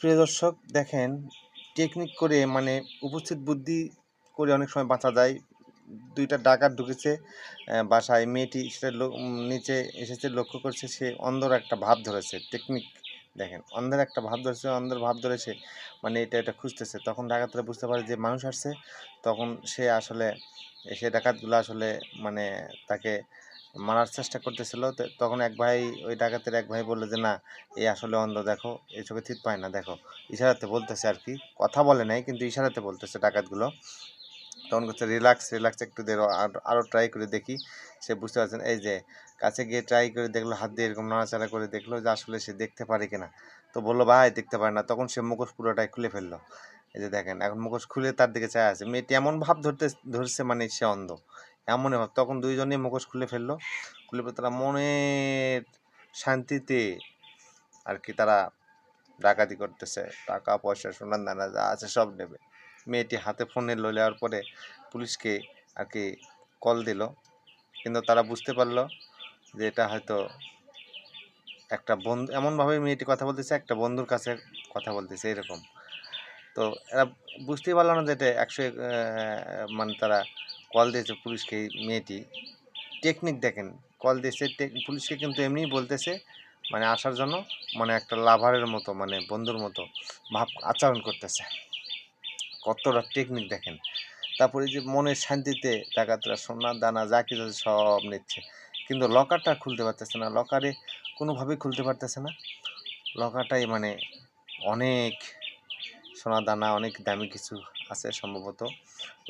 প্রিয় দর্শক, দেখেন টেকনিক করে মানে উপস্থিত বুদ্ধি করে অনেক সময় বাঁচা যায়। দুইটা ডাকাত ঢুকেছে বাসায়। মেয়েটি সেটা নিচে এসেছে, লক্ষ্য করছে, সে অন্ধর একটা ভাব ধরেছে। টেকনিক দেখেন, অন্ধের একটা ভাব ধরেছে, অন্ধের ভাব ধরেছে মানে এটা এটা খুঁজতেছে। তখন ডাকাতরা বুঝতে পারে যে মানুষ আসছে, তখন সে আসলে, সে ডাকাতগুলো আসলে মানে তাকে মারার চেষ্টা করতেছিল। তখন এক ভাই, ওই ডাকাতের এক ভাই বলল যে, না, এই আসলে অন্ধ, দেখো, এই চোখে ঠিক পায় না, দেখো। ইশারাতে বলতেছে আর কি। কথা বলে নাই, কিন্তু ইশারাতে বলতেছে ডাকাতগুলো। তখন করছে রিল্যাক্স রিল্যাক্স, একটু দেরো, আর আরও ট্রাই করে দেখি। সে বুঝতে পারছেন এই যে, কাছে গিয়ে ট্রাই করে দেখল, হাত দিয়ে এরকম নাড়াচাড়া করে দেখল যে, আসলে সে দেখতে পারে কিনা। তো বলল, ভাই, দেখতে পারে না। তখন সে মুখোশ পুরোটাই খুলে ফেলল। এই যে দেখেন, এখন মুখোশ খুলে তার দিকে চায় আছে। মেয়েটি এমন ভাব ধরতে ধরছে মানে সে অন্ধ। এমনই ভাব তখন দুইজনেই মুখোশ খুলে ফেলল। খুলে ফেলে তারা মনের শান্তিতে আর কি তারা ডাকাতি করতেছে। টাকা, পয়সা, সোনার দানা, যা আছে সব নেবে। মেয়েটি হাতে ফোনে লই নেওয়ার পরে পুলিশকে আর কি কল দিল। কিন্তু তারা বুঝতে পারল যে এটা হয়তো একটা বন্ধু, এমনভাবে মেয়েটি কথা বলতেছে, একটা বন্ধুর কাছে কথা বলতেছে, এরকম। তো এরা বুঝতেই পারল না যে এটা একশো মানে তারা কল দিয়েছে পুলিশকে মেয়েটি। টেকনিক দেখেন, কল দিয়েছে পুলিশকে কিন্তু এমনিই বলতেছে মানে আসার জন্য মানে একটা লাভারের মতো মানে বন্ধুর মতো ভাব আচরণ করতেছে। কতটা টেকনিক দেখেন। তারপরে যে মনের শান্তিতে ডাকাতরা সোনার দানা, যা কিছু সব নিচ্ছে। কিন্তু লকারটা খুলতে পারতেছে না, লকারে কোনোভাবেই খুলতে পারতেছে না। লকারটাই মানে অনেক সোনা, দানা, অনেক দামি কিছু আছে সম্ভবত।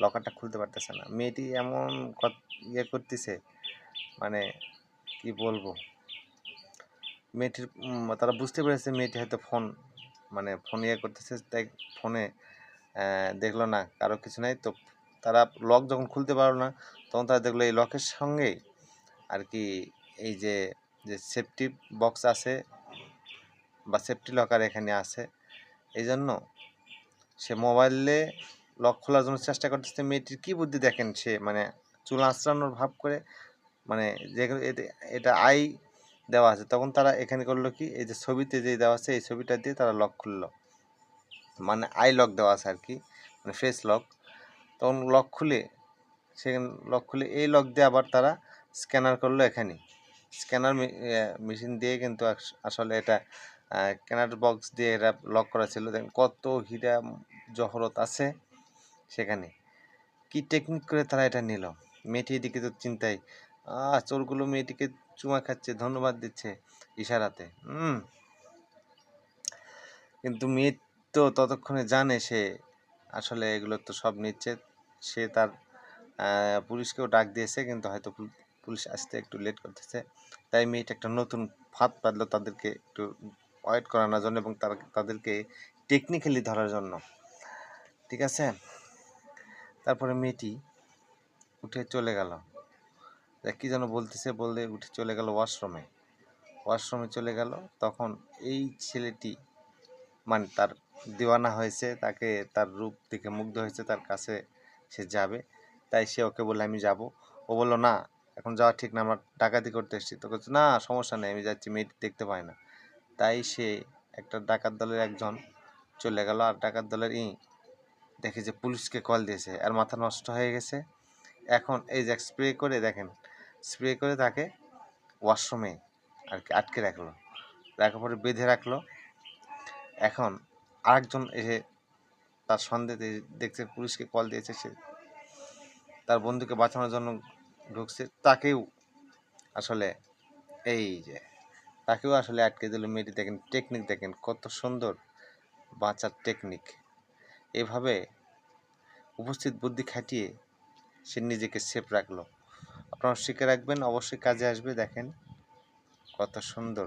লকারটা খুলতে পারতেছে না। মেয়েটি এমন ইয়ে করতেছে মানে কি বলব? মেয়েটির তারা বুঝতে পেরেছে মেয়েটি হয়তো ফোন মানে ফোন ইয়ে করতেছে, তাই ফোনে দেখল না, কারও কিছু নাই। তো তারা লক যখন খুলতে পারল না, তখন তারা দেখল এই লকের সঙ্গে আর কি এই যে যে সেফটি বক্স আছে বা সেফটি লকার এখানে আছে। এই জন্য সে মোবাইলে লক খোলার জন্য চেষ্টা করতেছে, মেয়েটির কি বুদ্ধি দেখেন সে? মানে চুল আঁচড়ানোর ভাব করে মানে যে এটা- আই দেওয়া আছে। তখন তারা এখানে করল কি, এই যে ছবিতে যে দেওয়া আছে, এই ছবিটা দিয়ে তারা লক খুললো। মানে আই লক দেওয়া আছে আর কি মানে ফেস লক। তখন লক খুলে, সেখানে লক খুলে এই লক দিয়ে আবার তারা স্ক্যানার করল এখানে স্ক্যানার মেশিন দিয়ে কিন্তু আসলে এটা ক্যানার বক্স দিয়ে এরা লক করা ছিল। দেখেন কত হীরা জহরত আছে সেখানে। কি টেকনিক করে তারা এটা নিল? মেয়েটি এদিকে তো চিন্তায়, আহ, চোরগুলো মেয়েটিকে চুমা খাচ্ছে, ধন্যবাদ দিচ্ছে ইশারাতে। হুম। কিন্তু মেয়ে তো ততক্ষণে জানে সে আসলে এগুলো তো সব নিচ্ছে। সে তার পুলিশকেও ডাক দিয়েছে, কিন্তু হয়তো পুল- পুলিশ আসতে একটু লেট করতেছে। তাই মেয়েটা একটা নতুন ফাঁদ পাতলো তাদেরকে একটু ওয়েট করানোর জন্য এবং তার তাদেরকে টেকনিক্যালি ধরার জন্য। ঠিক আছে? তারপরে মেয়েটি উঠে চলে গেল। কি যেন বলতেছে, বলতে উঠে চলে গেল ওয়াশরুমে ওয়াশরুমে চলে গেল। তখন এই ছেলেটি মানে তার দিওয়ানা হয়েছে, তাকে তার রূপ দেখে মুগ্ধ হয়েছে, তার কাছে সে যাবে। তাই সে ওকে বললে, আমি যাব। ও বলল, না, এখন যাওয়া ঠিক না, আমরা ডাকাতি করতে এসেছি। তো বলছে, না, সমস্যা নেই, আমি যাচ্ছি। মেয়েটি দেখতে পাই না। তাই সে একটা ডাকাত দলের একজন চলে গেল আর ডাকাত দলের ই দেখে যে পুলিশকে কল দিয়েছে। আর মাথা নষ্ট হয়ে গেছে। এখন এই যে স্প্রে করে দেখেন স্প্রে করে তাকে ওয়াশরুমে আর কি আটকে রাখল। রাখার পরে বেঁধে রাখল। এখন আরেকজন এসে তার সন্দেহে দেখছে পুলিশকে কল দিয়েছে সে তার বন্ধুকে বাঁচানোর জন্য ঢুকছে, তাকেও আসলে এই যে তাকেও আসলে আটকে দিল মেয়েটি। দেখেন টেকনিক দেখেন, কত সুন্দর বাঁচার টেকনিক এভাবে উপস্থিত বুদ্ধি খাটিয়ে সে নিজেকে সেফ রাখল। আপনারা শিখে রাখবেন, অবশ্যই কাজে আসবে। দেখেন, কত সুন্দর।